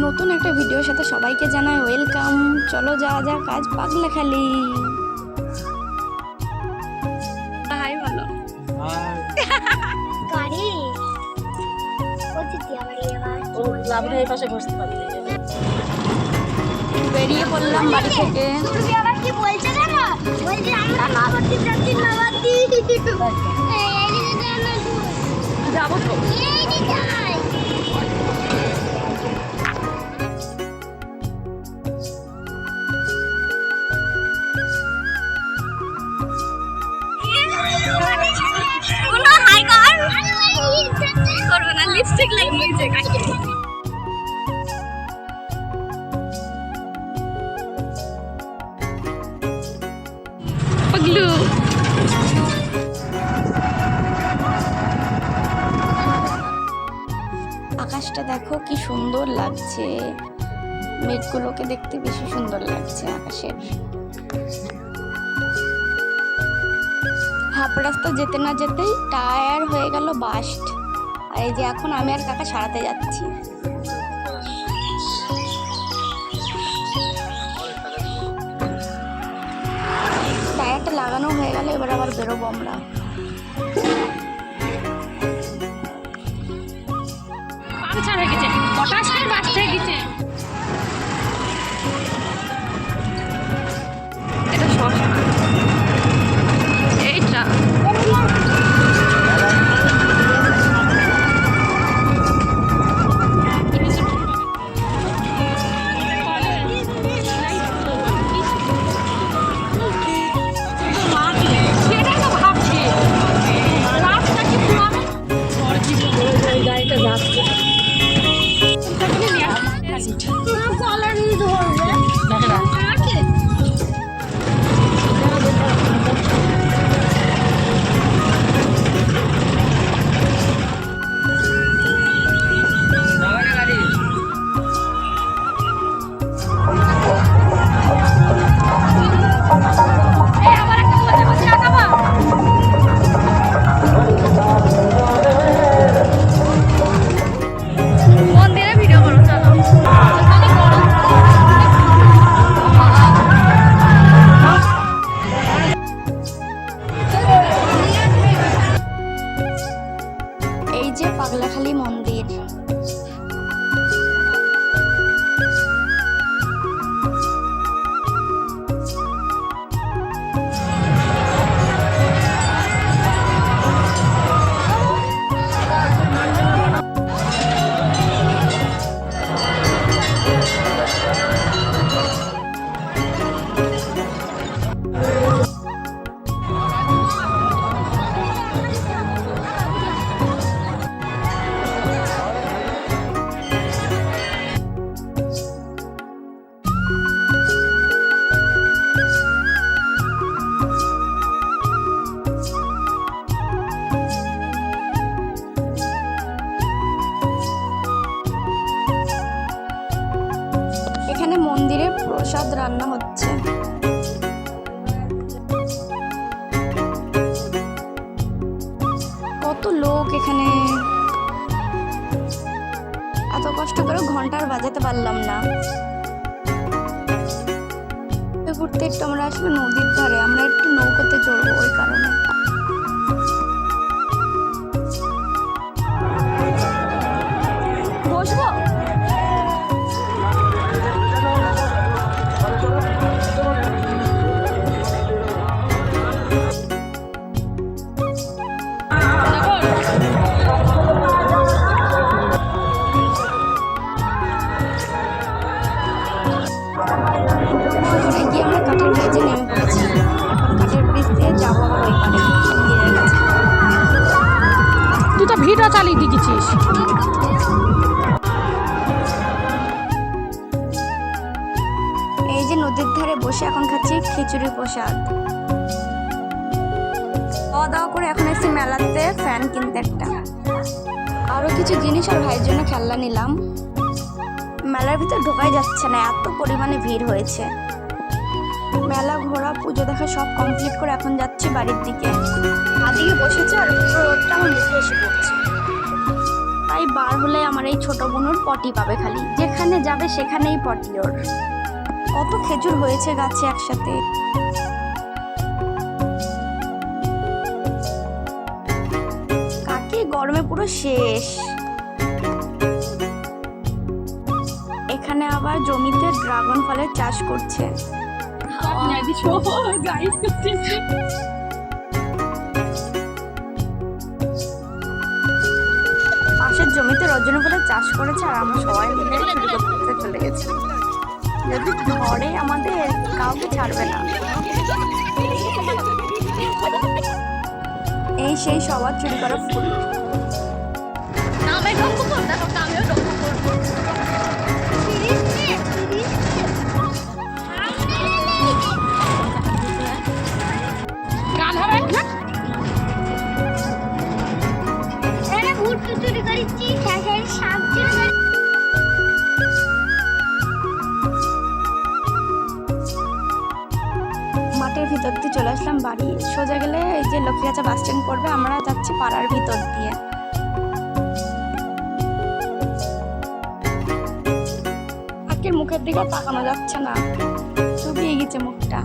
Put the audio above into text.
নতুন একটা ভিডিওর সাথে সবাইকে জানাই ওয়েলকাম। চলো যা যা কাজ পাগলা খালি। হাই বলো। বেরিয়ে পড়লাম বাড়ি থেকে। সুরভি আবার কি বলছে জানো? বলছে আমরা নবদ্বীপ যাচ্ছি নবদ্বীপ। এই যাব তো। না লিপস্টিক পগলু। আকাশটা দেখো কি সুন্দর লাগছে। মেঘগুলোকে দেখতে বেশি সুন্দর লাগছে আকাশের। হাফ রাস্তা যেতে না যেতেই টায়ার হয়ে গেল বাস্ট। আর এই যে এখন আমি আর কাকা সারাতে যাচ্ছি। টায়ারটা লাগানো হয়ে গেলে এবার আবার বেরোবো আমরা। পাংচার গেছে। পটাশ হয়ে গেছে। এই খালি পাগলাখালি প্রসাদ রান্না হচ্ছে। কত লোক এখানে। এত কষ্ট করে ঘণ্টার বাজাতে পারলাম না। ঘুরতে একটু আমরা আসলে নদীর ধারে, আমরা একটু নৌকাতে চড়বো ওই কারণে। ভিডিও দিয়েছিস এই যে নদীর ধারে বসে এখন খাচ্ছি খিচুড়ি প্রসাদ। খাওয়া দাওয়া করে এখন এসেছি মেলাতে ফ্যান কিনতে একটা। আরও কিছু জিনিস আর ভাইয়ের জন্য খেলনা নিলাম। মেলার ভিতর ঢোকাই যাচ্ছে না, এত পরিমাণে ভিড় হয়েছে। মেলা ঘোরা, পুজো দেখা সব কমপ্লিট করে এখন যাচ্ছি বাড়ির দিকে। আদিকে বসেছে আর রোদটা আমার মুখে এসে পড়ছে। তাই বার হলে আমার এই ছোট বোনুর পটি পাবে খালি। যেখানে যাবে সেখানেই পটি ওর। কত খেজুর হয়েছে গাছে একসাথে। কাকি, গরমে পুরো শেষ। এখানে আবার জমিতে ড্রাগন ফলের চাষ করছে। জমিতে রজনী ফুলের চাষ করেছে আর আমরা সবাই মিলে করতে চলে গেছি। যদি ধরে আমাদের কাউকে ছাড়বে না। এই সেই সবার চুরি করা ফুল। মাঠের ভিতর দিয়ে চলে আসলাম। বাড়ি সোজা গেলে এই যে লক্ষ্মীগাছা বাস স্ট্যান্ড পড়বে, আমরা যাচ্ছি পাড়ার ভিতর দিয়ে। আজকের মুখের দিকে তাকানো যাচ্ছে না। চুপিয়ে গেছে মুখটা।